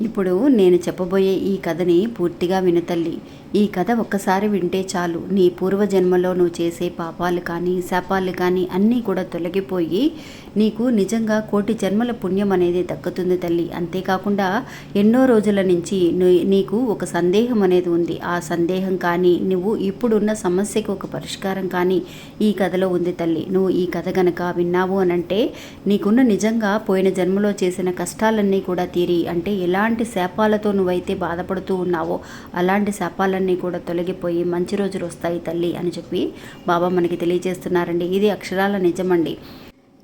ఇప్పుడు నేను చెప్పబోయే ఈ కథని పూర్తిగా వినతల్లి ఈ కథ ఒక్కసారి వింటే చాలు. నీ పూర్వజన్మలో నువ్వు చేసే పాపాలు కానీ శాపాలు కానీ అన్నీ కూడా తొలగిపోయి నీకు నిజంగా కోటి జన్మల పుణ్యం అనేది దక్కుతుంది తల్లి. అంతేకాకుండా ఎన్నో రోజుల నుంచి నీ- నీకు ఒక సందేహం అనేది ఉంది. ఆ సందేహం కానీ నువ్వు ఇప్పుడున్న సమస్యకు ఒక పరిష్కారం కానీ ఈ కథలో ఉంది తల్లి. నువ్వు ఈ కథ గనక విన్నావు అని అంటే నీకున్న నిజంగా పోయిన జన్మలో చేసిన కష్టాలన్నీ కూడా తీరి అంటే ఎలా ఎలాంటి శాపాలతో నువ్వైతే బాధపడుతూ ఉన్నావో అలాంటి శాపాలన్నీ కూడా తొలగిపోయి మంచి రోజులు వస్తాయి తల్లి అని చెప్పి బాబా మనకి తెలియజేస్తున్నారండి. ఇది అక్షరాల నిజమండి.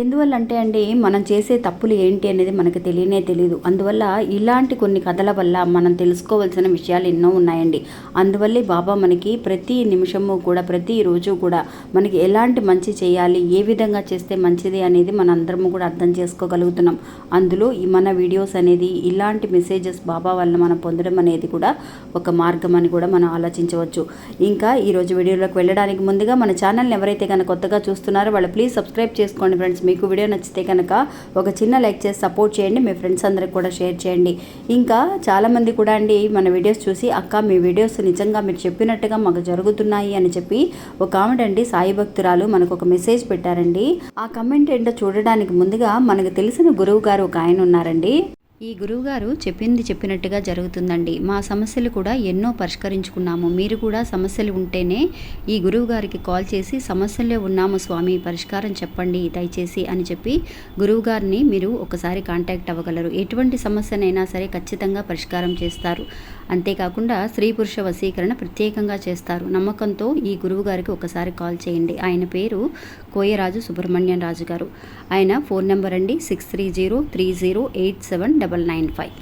ఎందువల్ల అంటే అండి మనం చేసే తప్పులు ఏంటి అనేది మనకు తెలియనే తెలియదు అందువల్ల ఇలాంటి కొన్ని కథల వల్ల మనం తెలుసుకోవాల్సిన విషయాలు ఎన్నో ఉన్నాయండి. అందువల్లే బాబా మనకి ప్రతి నిమిషము కూడా ప్రతిరోజు కూడా మనకి ఎలాంటి మంచి చేయాలి ఏ విధంగా చేస్తే మంచిది అనేది మన అందరము కూడా అర్థం చేసుకోగలుగుతున్నాం. అందులో ఈ మన వీడియోస్ అనేది ఇలాంటి మెసేజెస్ బాబా వల్ల మనం పొందడం అనేది కూడా ఒక మార్గం అని కూడా మనం ఆలోచించవచ్చు. ఇంకా ఈరోజు వీడియోలోకి వెళ్ళడానికి ముందుగా మన ఛానల్ని ఎవరైతే కనుక కొత్తగా చూస్తున్నారో వాళ్ళు ప్లీజ్ సబ్స్క్రైబ్ చేసుకోండి ఫ్రెండ్స్. మీకు వీడియో నచ్చితే కనుక ఒక చిన్న లైక్ చేసి సపోర్ట్ చేయండి మీ ఫ్రెండ్స్ అందరికి కూడా షేర్ చేయండి. ఇంకా చాలామంది కూడా అండి మన వీడియోస్ చూసి అక్క మీ వీడియోస్ నిజంగా మీరు చెప్పినట్టుగా మాకు జరుగుతున్నాయి అని చెప్పి ఒక కామెంట్ అండి. సాయి భక్తురాలు మనకు ఒక మెసేజ్ పెట్టారండి. ఆ కమెంట్ ఏంటో చూడడానికి ముందుగా మనకు తెలిసిన గురువు గారు ఒక ఆయన ఉన్నారండి. ఈ గురువుగారు చెప్పింది చెప్పినట్టుగా జరుగుతుందండి. మా సమస్యలు కూడా ఎన్నో పరిష్కరించుకున్నాము. మీరు కూడా సమస్యలు ఉంటేనే ఈ గురువుగారికి కాల్ చేసి సమస్యల్లో ఉన్నాము స్వామి పరిష్కారం చెప్పండి దయచేసి అని చెప్పి గురువుగారిని మీరు ఒకసారి కాంటాక్ట్ అవ్వగలరు. ఎటువంటి సమస్యనైనా సరే ఖచ్చితంగా పరిష్కారం చేస్తారు. అంతేకాకుండా స్త్రీ పురుష వశీకరణ ప్రత్యేకంగా చేస్తారు. నమ్మకంతో ఈ గురువుగారికి ఒకసారి కాల్ చేయండి. ఆయన పేరు కోయరాజు సుబ్రహ్మణ్యం రాజు గారు ఆయన ఫోన్ నెంబర్ అండి. Six three zero three zero eight seven double nine five.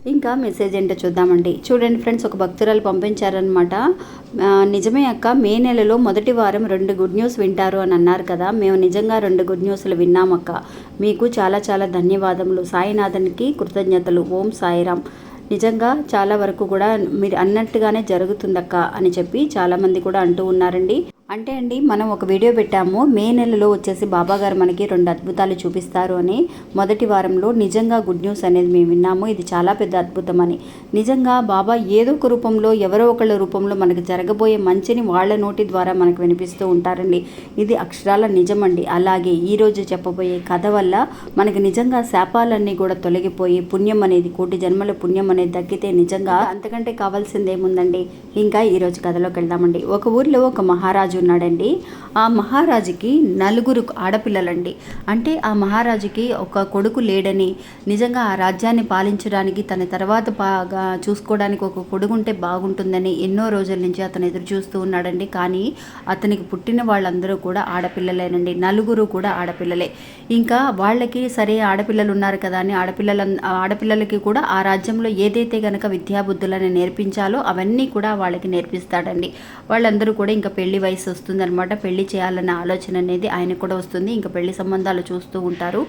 ఇంకా మెసేజ్ ఏంటో చూద్దామండి. చూడండి ఫ్రెండ్స్ ఒక భక్తురాలు పంపించారనమాట నిజమే అక్క మే నెలలో మొదటి వారం రెండు గుడ్ న్యూస్ వింటారు అని అన్నారు కదా. మేము నిజంగా రెండు గుడ్ న్యూస్లు విన్నామక్క మీకు చాలా చాలా ధన్యవాదములు. సాయినాథన్కి కృతజ్ఞతలు. ఓం సాయిరామ్. నిజంగా చాలా వరకు కూడా మీరు అన్నట్టుగానే జరుగుతుందక్క అని చెప్పి చాలామంది కూడా అంటూ ఉన్నారండి. అంటే అండి మనం ఒక వీడియో పెట్టాము మే నెలలో వచ్చేసి బాబాగారు మనకి రెండు అద్భుతాలు చూపిస్తారు అని. మొదటి వారంలో నిజంగా గుడ్ న్యూస్ అనేది మేము విన్నాము. ఇది చాలా పెద్ద అద్భుతం అని. నిజంగా బాబా ఏదో ఒక రూపంలో ఎవరో ఒకళ్ళ రూపంలో మనకు జరగబోయే మంచిని వాళ్ళ నోటి ద్వారా మనకు వినిపిస్తూ ఉంటారండి. ఇది అక్షరాల నిజమండి అలాగే ఈరోజు చెప్పబోయే కథ వల్ల మనకి నిజంగా శాపాలన్నీ కూడా తొలగిపోయి పుణ్యం అనేది కోటి జన్మల పుణ్యం అనేది దక్కితే నిజంగా అంతకంటే కావాల్సింది ఏముందండి ఇంకా ఈరోజు కథలోకి వెళ్దామండి. ఒక ఊరిలో ఒక మహారాజు ఉన్నాడండి. ఆ మహారాజుకి నలుగురు ఆడపిల్లలండి. అంటే ఆ మహారాజుకి ఒక కొడుకు లేడని నిజంగా ఆ రాజ్యాన్ని పాలించడానికి తన తర్వాత బాగా చూసుకోవడానికి ఒక కొడుకు ఉంటే బాగుంటుందని ఎన్నో రోజుల నుంచి అతను ఎదురు చూస్తూ ఉన్నాడండి. కానీ అతనికి పుట్టిన వాళ్ళందరూ కూడా ఆడపిల్లలేనండి. నలుగురు కూడా ఆడపిల్లలే. ఇంకా వాళ్ళకి సరే ఆడపిల్లలు ఉన్నారు కదా అని ఆడపిల్లల ఆడపిల్లలకి కూడా ఆ రాజ్యంలో ఏదైతే కనుక విద్యాబుద్ధులని నేర్పించాలో అవన్నీ కూడా వాళ్ళకి నేర్పిస్తాడండి. వాళ్ళందరూ కూడా ఇంకా పెళ్ళి వయసు వస్తుందన్నమాట. పెళ్ళి చేయాలన్న ఆలోచన అనేది ఆయనకు కూడా వస్తుంది. ఇంకా పెళ్ళి సంబంధాలు చూస్తూ ఉంటారు.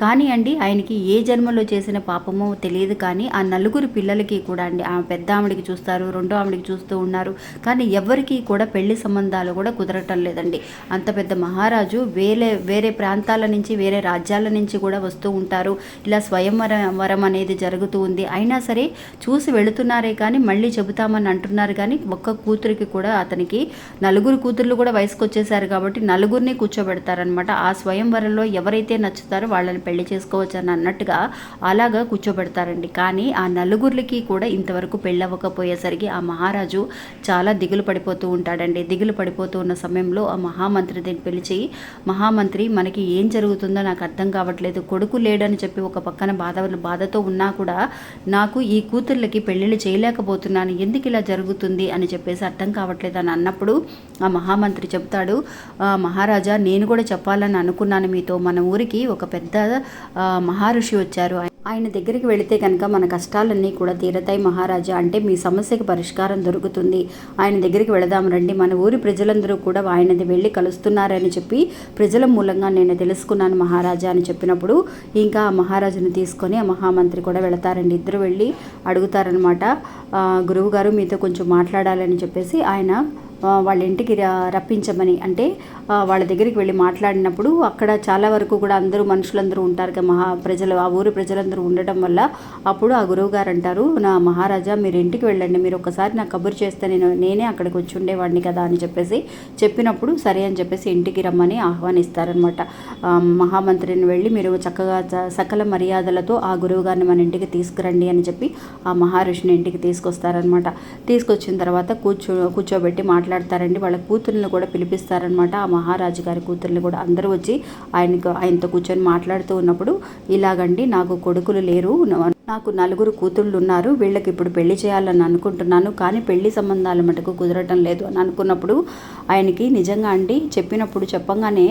కానీ అండి ఆయనకి ఏ జన్మలో చేసిన పాపమో తెలియదు కానీ ఆ నలుగురు పిల్లలకి కూడా అండి ఆ పెద్ద ఆవిడికి చూస్తారు రెండో ఆవిడికి చూస్తూ ఉన్నారు. కానీ ఎవరికి కూడా పెళ్ళి సంబంధాలు కూడా కుదరటం లేదండి. అంత పెద్ద మహారాజు వేరే వేరే ప్రాంతాల నుంచి వేరే రాజ్యాల నుంచి కూడా వస్తూ ఉంటారు. ఇలా స్వయంవర వరం అనేది జరుగుతూ ఉంది. అయినా సరే చూసి వెళుతున్నారే కానీ మళ్ళీ చెబుతామని అంటున్నారు కానీ ఒక్క కూతురికి కూడా అతనికి నలుగురు కూతురు కూతుర్లు కూడా వయసుకు వచ్చేసారు కాబట్టి నలుగురిని కూర్చోబెడతారనమాట ఆ స్వయంవరంలో ఎవరైతే నచ్చుతారో వాళ్ళని పెళ్ళి చేసుకోవచ్చు అని అన్నట్టుగా అలాగా కూర్చోబెడతారండి. కానీ ఆ నలుగురికి కూడా ఇంతవరకు పెళ్ళవ్వకపోయేసరికి ఆ మహారాజు చాలా దిగులు పడిపోతూ ఉంటాడండి. దిగులు పడిపోతూ ఉన్న సమయంలో ఆ మహామంత్రి దీన్ని పిలిచి మహామంత్రి మనకి ఏం జరుగుతుందో నాకు అర్థం కావట్లేదు. కొడుకు లేడని చెప్పి ఒక పక్కన బాధ బాధతో ఉన్నా కూడా నాకు ఈ కూతుర్లకి పెళ్ళిళ్ళు చేయలేకపోతున్నాను. ఎందుకు ఇలా జరుగుతుంది? అని చెప్పేసి అర్థం కావట్లేదు అని అన్నప్పుడు ఆ మహా మహామంత్రి చెప్తాడు మహారాజా నేను కూడా చెప్పాలని అనుకున్నాను మీతో. మన ఊరికి ఒక పెద్ద మహర్షి వచ్చారు. ఆయన దగ్గరికి వెళితే కనుక మన కష్టాలన్నీ కూడా తీరతాయి మహారాజా. అంటే మీ సమస్యకి పరిష్కారం దొరుకుతుంది. ఆయన దగ్గరికి వెళదాం రండి. మన ఊరి ప్రజలందరూ కూడా ఆయనది వెళ్ళి కలుస్తున్నారని చెప్పి ప్రజల మూలంగా నేను తెలుసుకున్నాను మహారాజా అని చెప్పినప్పుడు ఇంకా ఆ మహారాజుని తీసుకొని ఆ మహామంత్రి కూడా వెళతారండి. ఇద్దరు వెళ్ళి అడుగుతారనమాట గురువు గారు మీతో కొంచెం మాట్లాడాలని చెప్పేసి ఆయన వాళ్ళ ఇంటికి రప్పించమని. అంటే వాళ్ళ దగ్గరికి వెళ్ళి మాట్లాడినప్పుడు అక్కడ చాలా వరకు కూడా అందరూ మనుషులందరూ ఉంటారు కదా మహా ప్రజలు ఆ ఊరు ప్రజలందరూ ఉండటం వల్ల అప్పుడు ఆ గురువు గారు అంటారు నా మహారాజా మీరు ఇంటికి వెళ్ళండి మీరు ఒకసారి నాకు కబురు చేస్తే నేను నేనే అక్కడికి వచ్చి ఉండేవాడిని కదా అని చెప్పేసి చెప్పినప్పుడు సరే అని చెప్పేసి ఇంటికి రమ్మని ఆహ్వానిస్తారనమాట మహామంత్రిని వెళ్ళి మీరు చక్కగా చ- సకల మర్యాదలతో ఆ గురువు గారిని మన ఇంటికి తీసుకురండి అని చెప్పి ఆ మహర్షిని ఇంటికి తీసుకొస్తారనమాట తీసుకొచ్చిన తర్వాత కూర్చో కూర్చోబెట్టి మాట్లాడతారండి. వాళ్ళ కూతుర్ని కూడా పిలిపిస్తారనమాట ఆ మహారాజు గారి కూతుర్ని కూడా అందరూ వచ్చి ఆయనకు ఆయనతో కూర్చొని మాట్లాడుతూ ఉన్నప్పుడు ఇలాగండి నాకు కొడుకులు లేరు నాకు నలుగురు కూతుళ్ళు ఉన్నారు వీళ్ళకి ఇప్పుడు పెళ్ళి చేయాలని అనుకుంటున్నాను. కానీ పెళ్ళి సంబంధాల మటుకు కుదరటం లేదు అని అనుకున్నప్పుడు ఆయనకి నిజంగా అండి చెప్పినప్పుడు చెప్పంగానే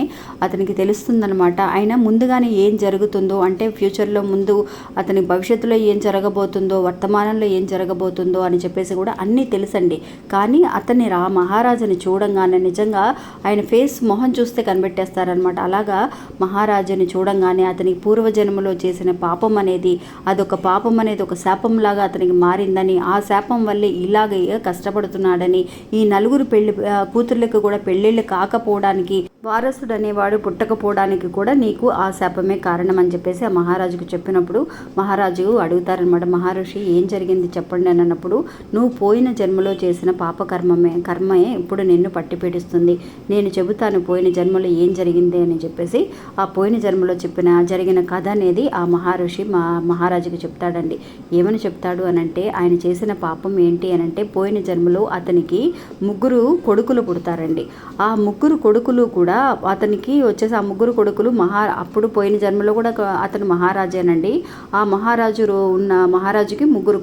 అతనికి తెలుస్తుందనమాట ఆయన ముందుగానే ఏం జరుగుతుందో అంటే ఫ్యూచర్లో ముందు అతని భవిష్యత్తులో ఏం జరగబోతుందో వర్తమానంలో ఏం జరగబోతుందో అని చెప్పేసి కూడా అన్నీ తెలుసండి. కానీ అతన్ని రా మహారాజుని చూడంగానే నిజంగా ఆయన ఫేస్ మొహం చూస్తే కనిపెట్టేస్తారనమాట అలాగా మహారాజుని చూడంగానే అతని పూర్వజన్మలో చేసిన పాపం అనేది అదొక పాపం పాపం అనేది ఒక శాపంలాగా అతనికి మారిందని ఆ శాపం వల్లే ఇలాగే కష్టపడుతున్నాడని ఈ నలుగురు పెళ్ళి కూతుర్లకు కూడా పెళ్ళిళ్ళు కాకపోవడానికి వారసుడు అనేవాడు పుట్టకపోవడానికి కూడా నీకు ఆ శాపమే కారణం అని చెప్పేసి ఆ మహారాజుకు చెప్పినప్పుడు మహారాజు అడుగుతారనమాట మహర్షి ఏం జరిగింది చెప్పండి అని అన్నప్పుడు నువ్వు పోయిన జన్మలో చేసిన పాపకర్మమే కర్మే ఇప్పుడు నిన్ను పట్టిపీడిస్తుంది నేను చెబుతాను పోయిన జన్మలో ఏం జరిగింది అని చెప్పేసి ఆ పోయిన జన్మలో చెప్పిన జరిగిన కథ అనేది ఆ మహర్షి మా మహారాజుకు చెప్తాడండి. ఏమని చెప్తాడు అనంటే ఆయన చేసిన పాపం ఏంటి అని అంటే పోయిన జన్మలో అతనికి ముగ్గురు కొడుకులు పుడతారండి. ఆ ముగ్గురు కొడుకులు కూడా అతనికి వచ్చేసి ఆ ముగ్గురు కొడుకులు మహా అప్పుడు పోయిన జన్మలో కూడా అతను మహారాజేనండి. ఆ మహారాజు ఉన్న మహారాజుకి ముగ్గురు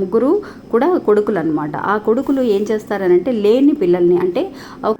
ముగ్గురు కూడా కొడుకులు అనమాట ఆ కొడుకులు ఏం చేస్తారనంటే లేని పిల్లల్ని అంటే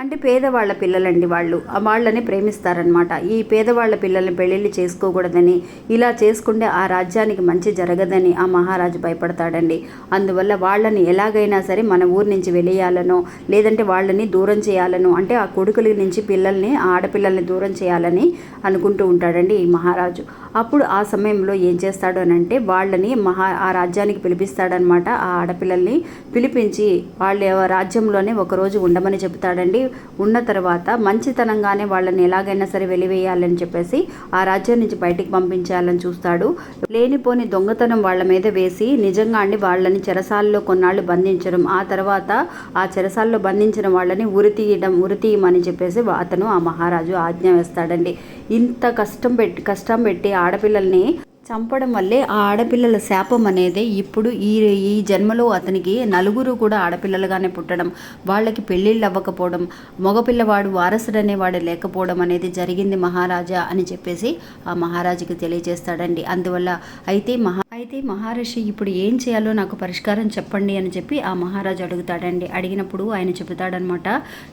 అంటే పేదవాళ్ళ పిల్లలండి వాళ్ళు. వాళ్ళని ప్రేమిస్తారనమాట ఈ పేదవాళ్ళ పిల్లల్ని పెళ్ళిళ్ళు చేసుకోకూడదని ఇలా చేసుకుంటే ఆ రాజ్యానికి మంచి జరగదని ఆ మహారాజు భయపడతాడండి. అందువల్ల వాళ్ళని ఎలాగైనా సరే మన ఊరి నుంచి వెలియాలనో లేదంటే వాళ్ళని దూరం చేయాలనో అంటే ఆ కొడుకుల నుంచి పిల్లల్ని ఆ ఆడపిల్లల్ని దూరం చేయాలని అనుకుంటూ ఉంటాడండి ఈ మహారాజు. అప్పుడు ఆ సమయంలో ఏం చేస్తాడు అని అంటే వాళ్ళని మహా ఆ రాజ్యానికి పిలిపిస్తాడనమాట. ఆ ఆడపిల్లల్ని పిలిపించి వాళ్ళ రాజ్యంలోనే ఒకరోజు ఉండమని చెప్తాడండి. ఉన్న తర్వాత మంచితనంగానే వాళ్ళని ఎలాగైనా సరే వెలివేయాలని చెప్పేసి ఆ రాజ్యం నుంచి బయటికి పంపించాలని చూస్తాడు. లేనిపోని దొంగ దొంగతనం వాళ్ళ మీద వేసి నిజంగా అండి వాళ్ళని చెరసాల్లో కొన్నాళ్ళు బంధించడం ఆ తర్వాత ఆ చెరసాల్లో బంధించిన వాళ్ళని ఉరి తీయడం ఉరి తీయమని చెప్పేసి అతను ఆ మహారాజు ఆజ్ఞ వేస్తాడండి. ఇంత కష్టం పెట్టి కష్టం పెట్టి ఆడపిల్లల్ని చంపడం వల్లే ఆ ఆడపిల్లల శాపం అనేది ఇప్పుడు ఈ ఈ జన్మలో అతనికి నలుగురు కూడా ఆడపిల్లలుగానే పుట్టడం వాళ్ళకి పెళ్ళిళ్ళు అవ్వకపోవడం మగపిల్లవాడు వారసుడు అనేవాడు లేకపోవడం అనేది జరిగింది మహారాజా అని చెప్పేసి ఆ మహారాజుకి తెలియజేస్తాడండి. అందువల్ల అయితే మహా అయితే మహర్షి ఇప్పుడు ఏం చేయాలో నాకు పరిష్కారం చెప్పండి అని చెప్పి ఆ మహారాజు అడుగుతాడండి. అడిగినప్పుడు ఆయన చెబుతాడనమాట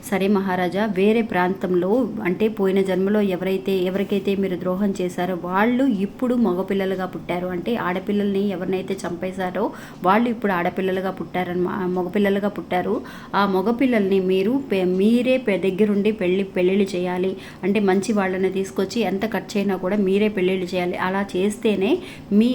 సరే మహారాజా వేరే ప్రాంతంలో అంటే పోయిన జన్మలో ఎవరైతే ఎవరికైతే మీరు ద్రోహం చేశారో వాళ్ళు ఇప్పుడు మగపిల్లలుగా పుట్టారు. అంటే ఆడపిల్లల్ని ఎవరినైతే చంపేశారో వాళ్ళు ఇప్పుడు ఆడపిల్లలుగా పుట్టారని మగపిల్లలుగా పుట్టారు. ఆ మగపిల్లల్ని మీరు మీరే దగ్గరుండి పెళ్ళి పెళ్ళిళ్ళు చేయాలి. అంటే మంచి వాళ్ళని తీసుకొచ్చి ఎంత ఖర్చు అయినా కూడా మీరే పెళ్ళిళ్ళు చేయాలి. అలా చేస్తేనే మీ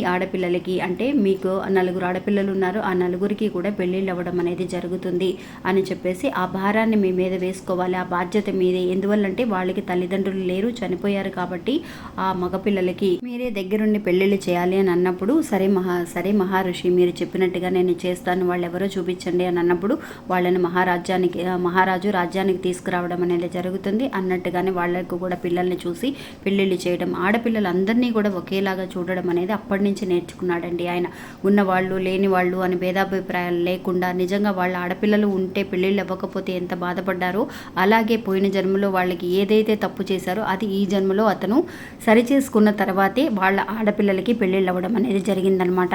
ఆడపిల్లలకి అంటే మీకు నలుగురు ఆడపిల్లలు ఉన్నారు ఆ నలుగురికి కూడా పెళ్ళిళ్ళు అవ్వడం అనేది జరుగుతుంది అని చెప్పేసి ఆ భారాన్ని మీ మీద వేసుకోవాలి ఆ బాధ్యత మీదే. ఎందువల్లంటే వాళ్ళకి తల్లిదండ్రులు లేరు చనిపోయారు కాబట్టి ఆ మగపిల్లలకి మీరే దగ్గరుండి పెళ్ళిళ్ళు చేయాలి అని అన్నప్పుడు సరే మహా సరే మహారుషి మీరు చెప్పినట్టుగా నేను చేస్తాను వాళ్ళు ఎవరో చూపించండి అని అన్నప్పుడు వాళ్ళని మహారాజ్యానికి మహారాజు రాజ్యానికి తీసుకురావడం అనేది జరుగుతుంది. అన్నట్టుగానే వాళ్ళకు కూడా పిల్లల్ని చూసి పెళ్ళిళ్ళు చేయడం ఆడపిల్లలందరినీ కూడా ఒకేలాగా చూడడం అనేది అప్పటి నుంచి ఉన్నాడండి ఆయన. ఉన్నవాళ్ళు లేని వాళ్ళు అని భేదాభిప్రాయాలు లేకుండా నిజంగా వాళ్ళ ఆడపిల్లలు ఉంటే పెళ్ళిళ్ళు అవ్వకపోతే ఎంత బాధపడ్డారో అలాగే పోయిన జన్మలో వాళ్ళకి ఏదైతే తప్పు చేశారో అది ఈ జన్మలో అతను సరిచేసుకున్న తర్వాతే వాళ్ళ ఆడపిల్లలకి పెళ్ళిళ్ళు అవ్వడం అనేది జరిగిందనమాట.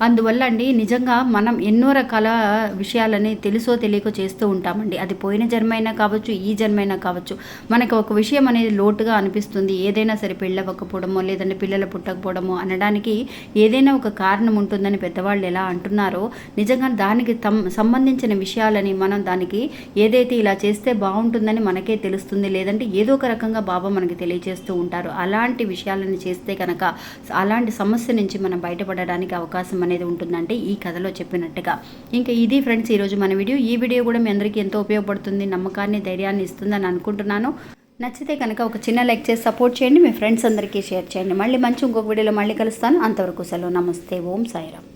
అందువల్ల అండి నిజంగా మనం ఎన్నో రకాల విషయాలని తెలుసో తెలియకో చేస్తూ ఉంటామండి. అది పోయిన జన్మైనా కావచ్చు ఈ జన్మైనా కావచ్చు. మనకు ఒక విషయం అనేది లోటుగా అనిపిస్తుంది. ఏదైనా సరే పెళ్ళవకపోవడమో లేదంటే పిల్లలు పుట్టకపోవడమో అనడానికి ఏదైనా ఒక కారణం ఉంటుందని పెద్దవాళ్ళు ఎలా అంటున్నారో నిజంగా దానికి తం సంబంధించిన విషయాలని మనం దానికి ఏదైతే ఇలా చేస్తే బాగుంటుందని మనకే తెలుస్తుంది. లేదంటే ఏదో ఒక రకంగా బాబా మనకి తెలియజేస్తూ ఉంటారు. అలాంటి విషయాలను చేస్తే కనుక అలాంటి సమస్య నుంచి మనం బయటపడడానికి అవకాశం అనేది ఉంటుందంటే ఈ కథలో చెప్పినట్టుగా. ఇంకా ఇది ఫ్రెండ్స్ ఈరోజు మన వీడియో. ఈ వీడియో కూడా మీ అందరికీ ఎంతో ఉపయోగపడుతుంది నమ్మకాన్ని ధైర్యాన్ని ఇస్తుందని అనుకుంటున్నాను. నచ్చితే కనుక ఒక చిన్న లైక్ చేసి సపోర్ట్ చేయండి మీ ఫ్రెండ్స్ అందరికీ షేర్ చేయండి. మళ్ళీ మంచి ఇంకొక వీడియోలో మళ్ళీ కలుస్తాను. అంతవరకు సెలవు. నమస్తే. ఓం సాయిరామ్.